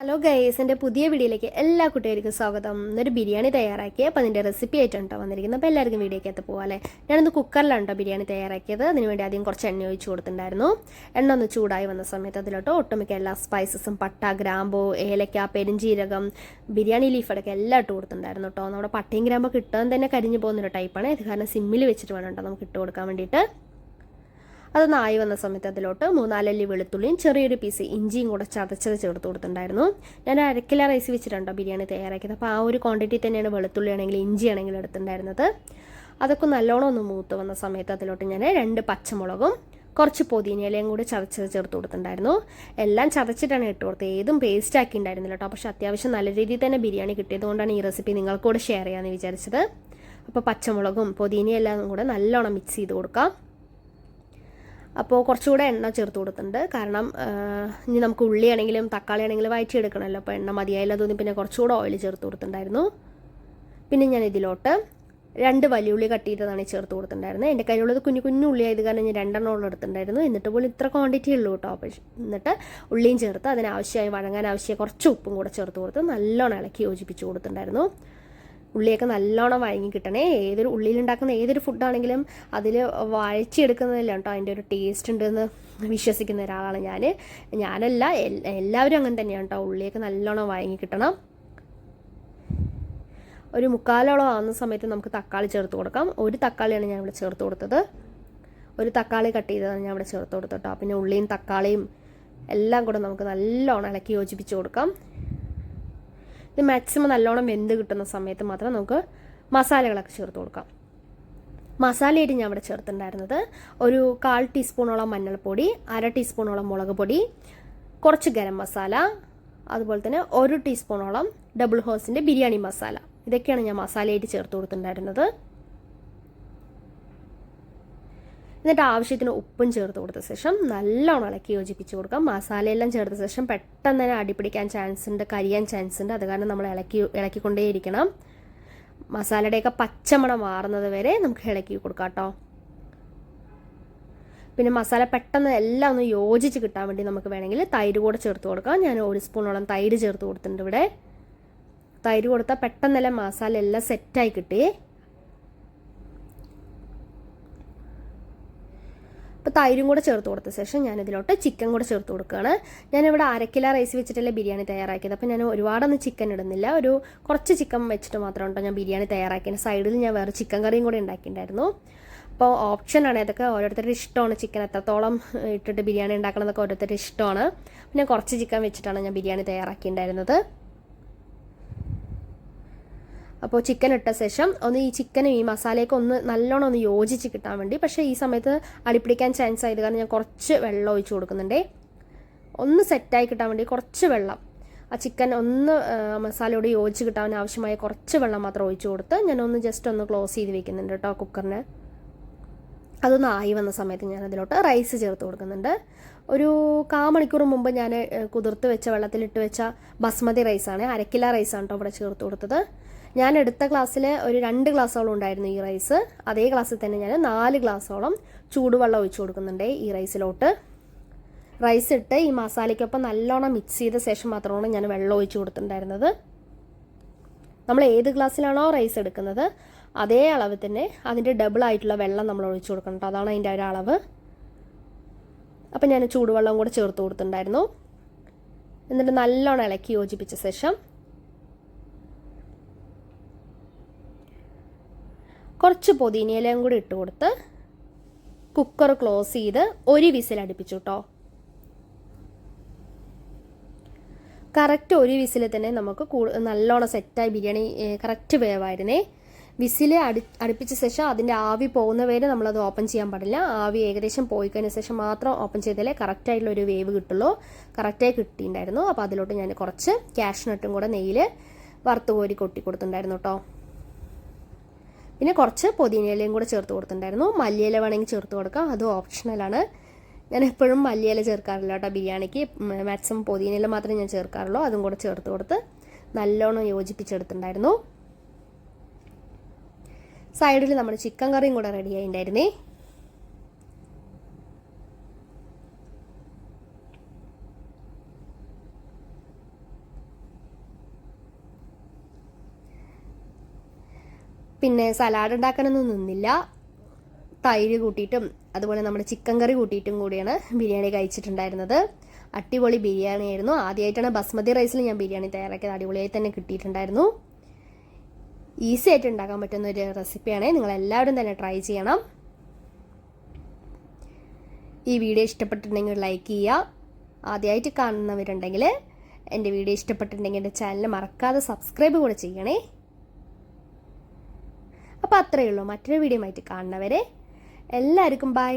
Hello guys എന്റെ പുതിയ വീഡിയോയിലേക്ക് എല്ലാ കുട്ടികൾക്കും സ്വാഗതം. ഇന്നൊരു ബിരിയാണി തയ്യാറാക്കി. അപ്പോൾ അതിന്റെ റെസിപ്പി ആയിട്ടാണ് കേട്ടോ വന്നിരിക്കുന്നത്. അപ്പോൾ എല്ലാവർക്കും വീഡിയോക്കകത്ത് പോകാമല്ലേ ഞാനൊന്ന് കുക്കറിലാണ് കേട്ടോ ബിരിയാണി തയ്യാറാക്കിയത്. അതിനുവേണ്ടി ആദ്യം കുറച്ച് എണ്ണ ഒഴിച്ച് കൊടുത്തിട്ടുണ്ടായിരുന്നു. എണ്ണ ഒന്ന് ചൂടായി വന്ന സമയത്ത് അതിലോട്ട് ഒട്ടുമിക്ക എല്ലാ സ്പൈസസും പട്ട ഗ്രാമ്പു ഏലക്ക പെരിഞ്ചീരകം ബിരിയാണി ലീഫ് എല്ലാം ഇട്ട് കൊടുത്തിട്ടുണ്ടായിരുന്നു കേട്ടോ നമ്മുടെ പട്ടയും ഗ്രാമ്പോ കിട്ടാൻ തന്നെ കരിഞ്ഞു പോകുന്നൊരു ടൈപ്പാണ് ഇത് കാരണം സിമ്മിൽ വെച്ചിട്ട് വേണം കേട്ടോ നമുക്ക് ഇട്ട് കൊടുക്കാൻ വേണ്ടിയിട്ട്. അതൊന്ന് നായി വന്ന സമയത്ത് അതിലോട്ട് മൂന്നാലല്ലി വെളുത്തുള്ളിയും ചെറിയൊരു പീസ് ഇഞ്ചിയും കൂടെ ചതച്ചത് ചേർത്ത് കൊടുത്തിട്ടുണ്ടായിരുന്നു. ഞാൻ അരക്കില റൈസ് വെച്ചിട്ടുണ്ടോ ബിരിയാണി തയ്യാറാക്കിയത്. അപ്പോൾ ആ ഒരു ക്വാണ്ടിറ്റി തന്നെയാണ് വെളുത്തുള്ളി ആണെങ്കിലും ഇഞ്ചി ആണെങ്കിലും എടുത്തിട്ടുണ്ടായിരുന്നത്. അതൊക്കെ നല്ലോണം ഒന്ന് മൂത്ത് വന്ന സമയത്ത് അതിലോട്ട് ഞാൻ രണ്ട് പച്ചമുളകും കുറച്ച് പൊതിനയിലയും കൂടി ചതച്ചത് ചേർത്ത് കൊടുത്തിട്ടുണ്ടായിരുന്നു. എല്ലാം ചതച്ചിട്ടാണ് ഇട്ട് കൊടുത്തത്. ഏതും പേസ്റ്റ് ആക്കി ഉണ്ടായിരുന്നില്ല കേട്ടോ പക്ഷെ അത്യാവശ്യം നല്ല രീതിയിൽ തന്നെ ബിരിയാണി കിട്ടിയത് കൊണ്ടാണ് ഈ റെസിപ്പി നിങ്ങൾക്കൂടെ ഷെയർ ചെയ്യാമെന്ന് വിചാരിച്ചത്. അപ്പോൾ പച്ചമുളകും പൊതിനയും എല്ലാം കൂടെ നല്ലോണം മിക്സ് ചെയ്ത് കൊടുക്കാം. അപ്പോൾ കുറച്ചുകൂടെ എണ്ണ ചേർത്ത് കൊടുത്തിട്ടുണ്ട്. കാരണം ഇനി നമുക്ക് ഉള്ളിയാണെങ്കിലും തക്കാളി ആണെങ്കിലും വയറ്റിയെടുക്കണമല്ലോ അപ്പോൾ എണ്ണ മതിയായില്ല തോന്നി പിന്നെ കുറച്ചുകൂടെ ഓയിൽ ചേർത്ത് കൊടുത്തിട്ടുണ്ടായിരുന്നു. പിന്നെ ഞാൻ ഇതിലോട്ട് രണ്ട് വലിയുള്ളി കട്ട് ചെയ്തതാണ് ചേർത്ത് കൊടുത്തിട്ടുണ്ടായിരുന്നത്. എന്റെ കയ്യിലുള്ളത് കുഞ്ഞു കുഞ്ഞു ഉള്ളി ആയത് കാരണം ഞാൻ രണ്ടെണ്ണം എടുത്തിട്ടുണ്ടായിരുന്നു. എന്നിട്ട് പോലും ഇത്ര ക്വാണ്ടിറ്റി ഉള്ളൂ കേട്ടോ. എന്നിട്ട് ഉള്ളിയും ചേർത്ത് അതിനാവശ്യമായി വഴങ്ങാൻ ആവശ്യമായി കുറച്ച് ഉപ്പും കൂടെ ചേർത്ത് കൊടുത്ത് നല്ലോണം ഇളക്കി യോജിപ്പിച്ച് കൊടുത്തിട്ടുണ്ടായിരുന്നു. ഉള്ളിയൊക്കെ നല്ലോണം വഴങ്ങി കിട്ടണേ. ഏതൊരു ഉള്ളിയിലുണ്ടാക്കുന്ന ഏതൊരു ഫുഡാണെങ്കിലും അതിൽ വഴച്ചെടുക്കുന്നതല്ല കേട്ടോ. അതിന്റെ ഒരു ടേസ്റ്റ് ഉണ്ടെന്ന് വിശ്വസിക്കുന്ന ഒരാളാണ് ഞാൻ ഞാനല്ല എല്ലാവരും അങ്ങനെ തന്നെയാണ് കേട്ടോ. ഉള്ളിയൊക്കെ നല്ലോണം വഴങ്ങി കിട്ടണം. ഒരു മുക്കാലോളം ആവുന്ന സമയത്ത് നമുക്ക് തക്കാളി ചേർത്ത് കൊടുക്കാം. ഒരു തക്കാളിയാണ് ഞാൻ ഇവിടെ ചേർത്ത് കൊടുത്തത്. ഒരു തക്കാളി കട്ട് ചെയ്തതാണ് ഞാൻ ഇവിടെ ചേർത്ത് കൊടുത്തു കേട്ടോ. പിന്നെ ഉള്ളിയും തക്കാളിയും എല്ലാം കൂടെ നമുക്ക് നല്ലോണം ഇളക്കി യോജിപ്പിച്ച് കൊടുക്കാം. ഇത് മാക്സിമം നല്ലോണം വെന്ത് കിട്ടുന്ന സമയത്ത് മാത്രം നമുക്ക് മസാലകളൊക്കെ ചേർത്ത് കൊടുക്കാം. മസാലയായിട്ട് ഞാൻ ഇവിടെ ചേർത്തിട്ടുണ്ടായിരുന്നത് ഒരു കാൽ ടീസ്പൂണോളം മഞ്ഞൾപ്പൊടി അര ടീസ്പൂണോളം മുളക് പൊടി കുറച്ച് ഗരം മസാല അതുപോലെ തന്നെ ഒരു ടീസ്പൂണോളം ഡബിൾ ഹോസിന്റെ ബിരിയാണി മസാല. ഇതൊക്കെയാണ് ഞാൻ മസാലയായിട്ട് ചേർത്ത് കൊടുത്തിട്ടുണ്ടായിരുന്നത്. എന്നിട്ട് ആവശ്യത്തിന് ഉപ്പും ചേർത്ത് കൊടുത്ത ശേഷം നല്ലോണം ഇളക്കി യോജിപ്പിച്ച് കൊടുക്കാം. മസാലയെല്ലാം ചേർത്ത ശേഷം പെട്ടെന്ന് തന്നെ അടിപിടിക്കാൻ ചാൻസ് ഉണ്ട് കരിയാൻ ചാൻസ് ഉണ്ട്. അത് കാരണം നമ്മൾ ഇളക്കി ഇളക്കിക്കൊണ്ടേയിരിക്കണം. മസാലയുടെയൊക്കെ പച്ചമണം മാറുന്നത് വരെ നമുക്ക് ഇളക്കി കൊടുക്കാം കേട്ടോ പിന്നെ മസാല പെട്ടെന്ന് എല്ലാം ഒന്ന് യോജിച്ച് കിട്ടാൻ വേണ്ടി നമുക്ക് വേണമെങ്കിൽ തൈര് കൂടെ ചേർത്ത് കൊടുക്കാം. ഞാൻ ഒരു സ്പൂണോളം തൈര് ചേർത്ത് കൊടുത്തിട്ടുണ്ട് ഇവിടെ. തൈര് കൊടുത്താൽ പെട്ടെന്നെല്ലാം മസാല എല്ലാം സെറ്റായി കിട്ടി. അപ്പോൾ തൈരും കൂടെ ചേർത്ത് കൊടുത്ത ശേഷം ഞാൻ ഇതിലോട്ട് ചിക്കൻ കൂടെ ചേർത്ത് കൊടുക്കുകയാണ്. ഞാനിവിടെ അരക്കില റൈസ് വെച്ചിട്ടല്ലേ ബിരിയാണി തയ്യാറാക്കിയത്. അപ്പോൾ ഞാൻ ഒരുപാടൊന്നും ചിക്കൻ ഇടുന്നില്ല. ഒരു കുറച്ച് ചിക്കൻ വെച്ചിട്ട് മാത്രം ഉണ്ടോ ഞാൻ ബിരിയാണി തയ്യാറാക്കിയത്. സൈഡിൽ ഞാൻ വേറെ ചിക്കൻ കറിയും കൂടെ ഉണ്ടാക്കിയിട്ടുണ്ടായിരുന്നു. അപ്പോൾ ഓപ്ഷനാണ് അതൊക്കെ ഓരോരുത്തരുടെ ഇഷ്ടമാണ് ചിക്കൻ എത്രത്തോളം ഇട്ടിട്ട് ബിരിയാണി ഉണ്ടാക്കണമെന്നൊക്കെ ഓരോരുത്തരുടെ ഇഷ്ടമാണ്. പിന്നെ കുറച്ച് ചിക്കൻ വെച്ചിട്ടാണ് ഞാൻ ബിരിയാണി തയ്യാറാക്കിയിട്ടുണ്ടായിരുന്നത്. അപ്പോൾ ചിക്കൻ ഇട്ട ശേഷം ഒന്ന് ഈ ചിക്കനും ഈ മസാലയൊക്കെ ഒന്ന് നല്ലോണം ഒന്ന് യോജിച്ച് കിട്ടാൻ വേണ്ടി പക്ഷേ ഈ സമയത്ത് അടിപ്പിടിക്കാൻ ചാൻസ് ആയത് കാരണം ഞാൻ കുറച്ച് വെള്ളം ഒഴിച്ച് കൊടുക്കുന്നുണ്ടേ. ഒന്ന് സെറ്റായി കിട്ടാൻ വേണ്ടി കുറച്ച് വെള്ളം. ആ ചിക്കൻ ഒന്ന് മസാലയോട് യോജിച്ച് കിട്ടാൻ ആവശ്യമായ കുറച്ച് വെള്ളം മാത്രം ഒഴിച്ച് കൊടുത്ത് ഞാൻ ഒന്ന് ജസ്റ്റ് ഒന്ന് ക്ലോസ് ചെയ്ത് വെക്കുന്നുണ്ട് കേട്ടോ കുക്കറിന് അതൊന്ന് ആയി വന്ന സമയത്ത് ഞാൻ അതിലോട്ട് റൈസ് ചേർത്ത് കൊടുക്കുന്നുണ്ട്. ഒരു കാ മണിക്കൂർ മുമ്പ് ഞാൻ കുതിർത്ത് വെച്ച വെള്ളത്തിലിട്ട് വെച്ച ബസ്മതി റൈസാണ് അരക്കില റൈസാണ് കേട്ടോ ഇവിടെ ചേർത്ത് കൊടുത്തത്. ഞാൻ എടുത്ത ക്ലാസ്സിൽ ഒരു രണ്ട് ഗ്ലാസ്സോളം ഉണ്ടായിരുന്നു ഈ റൈസ്. അതേ ക്ലാസ്സിൽ തന്നെ ഞാൻ നാല് ഗ്ലാസ്സോളം ചൂടുവെള്ളം ഒഴിച്ചു കൊടുക്കുന്നുണ്ട് ഈ റൈസിലോട്ട്. റൈസ് ഇട്ട് ഈ മസാലയ്ക്കൊപ്പം നല്ലോണം മിക്സ് ചെയ്ത ശേഷം മാത്രമാണ് ഞാൻ വെള്ളം ഒഴിച്ചു കൊടുത്തിട്ടുണ്ടായിരുന്നത്. നമ്മൾ ഏത് ഗ്ലാസ്സിലാണോ റൈസ് എടുക്കുന്നത് അതേ അളവ് തന്നെ അതിന്റെ ഡബിൾ ആയിട്ടുള്ള വെള്ളം നമ്മൾ ഒഴിച്ചു കൊടുക്കണം അതാണ് അതിന്റെ ഒരു അളവ്. അപ്പം ഞാൻ ചൂടുവെള്ളം കൂടെ ചേർത്ത് കൊടുത്തിട്ടുണ്ടായിരുന്നു. എന്നിട്ട് നല്ലോണം ഇളക്കി യോജിപ്പിച്ച ശേഷം കുറച്ച് പൊതിനയിലയും കൂടി ഇട്ട് കൊടുത്ത് കുക്കർ ക്ലോസ് ചെയ്ത് ഒരു വിസിൽ അടുപ്പിച്ചു കേട്ടോ കറക്റ്റ് ഒരു വിസിൽ തന്നെ നമുക്ക് നല്ലോണം സെറ്റായി ബിരിയാണി കറക്റ്റ് വേവായിരുന്നേ. വിസിൽ അടി അടുപ്പിച്ച ശേഷം അതിന്റെ ആവി പോകുന്ന വരെ നമ്മളത് ഓപ്പൺ ചെയ്യാൻ പാടില്ല. ആവി ഏകദേശം പോയി കഴിഞ്ഞ ശേഷം മാത്രം ഓപ്പൺ ചെയ്താലേ കറക്റ്റായിട്ടുള്ള ഒരു വേവ് കിട്ടുള്ളൂ. കറക്റ്റായി കിട്ടിയിട്ടുണ്ടായിരുന്നു. അപ്പോൾ അതിലോട്ട് ഞാൻ കുറച്ച് ക്യാഷ്നട്ടും കൂടെ നെയ്യിൽ വറുത്ത് കോരി കൊട്ടി കൊടുത്തിട്ടുണ്ടായിരുന്നു കേട്ടോ പിന്നെ കുറച്ച് പൊതിനയിലയും കൂടെ ചേർത്ത് കൊടുത്തിട്ടുണ്ടായിരുന്നു. മല്ലിയില വേണമെങ്കിൽ ചേർത്ത് കൊടുക്കാം. അത് ഓപ്ഷണലാണ് ഞാൻ എപ്പോഴും മല്ലിയില ചേർക്കാറില്ല കേട്ടോ ബിരിയാണിക്ക്. മാക്സിമം പൊതിനയില മാത്രമേ ഞാൻ ചേർക്കാറുള്ളൂ. അതും കൂടെ ചേർത്ത് കൊടുത്ത് നല്ലോണം യോജിപ്പിച്ചെടുത്തിട്ടുണ്ടായിരുന്നു. സൈഡിൽ നമ്മുടെ ചിക്കൻ കറിയും കൂടെ റെഡി ആയിട്ടുണ്ടായിരുന്നേ. പിന്നെ സലാഡ് ഉണ്ടാക്കാനൊന്നും നിന്നില്ല. തൈര് കൂട്ടിയിട്ടും അതുപോലെ നമ്മുടെ ചിക്കൻ കറി കൂട്ടിയിട്ടും കൂടിയാണ് ബിരിയാണി കഴിച്ചിട്ടുണ്ടായിരുന്നത്. അടിപൊളി ബിരിയാണി ആയിരുന്നു ആദ്യമായിട്ടാണ് ബസ്മതി റൈസിൽ ഞാൻ ബിരിയാണി തയ്യാറാക്കിയത്. അടിപൊളിയായി തന്നെ കിട്ടിയിട്ടുണ്ടായിരുന്നു. ഈസി ആയിട്ട് ഉണ്ടാക്കാൻ പറ്റുന്ന ഒരു റെസിപ്പിയാണ്. നിങ്ങൾ എല്ലാവരും തന്നെ ട്രൈ ചെയ്യണം. ഈ വീഡിയോ ഇഷ്ടപ്പെട്ടിട്ടുണ്ടെങ്കിൽ ലൈക്ക് ചെയ്യുക. ആദ്യമായിട്ട് കാണുന്നവരുണ്ടെങ്കിൽ എന്റെ വീഡിയോ ഇഷ്ടപ്പെട്ടിട്ടുണ്ടെങ്കിൽ എന്റെ ചാനൽ മറക്കാതെ സബ്സ്ക്രൈബ് കൂടെ ചെയ്യണേ. അപ്പോൾ അത്രയേ ഉള്ളൂ. മറ്റൊരു വീഡിയോ ആയിട്ട് കാണുന്നവരെ എല്ലാവർക്കും ബൈ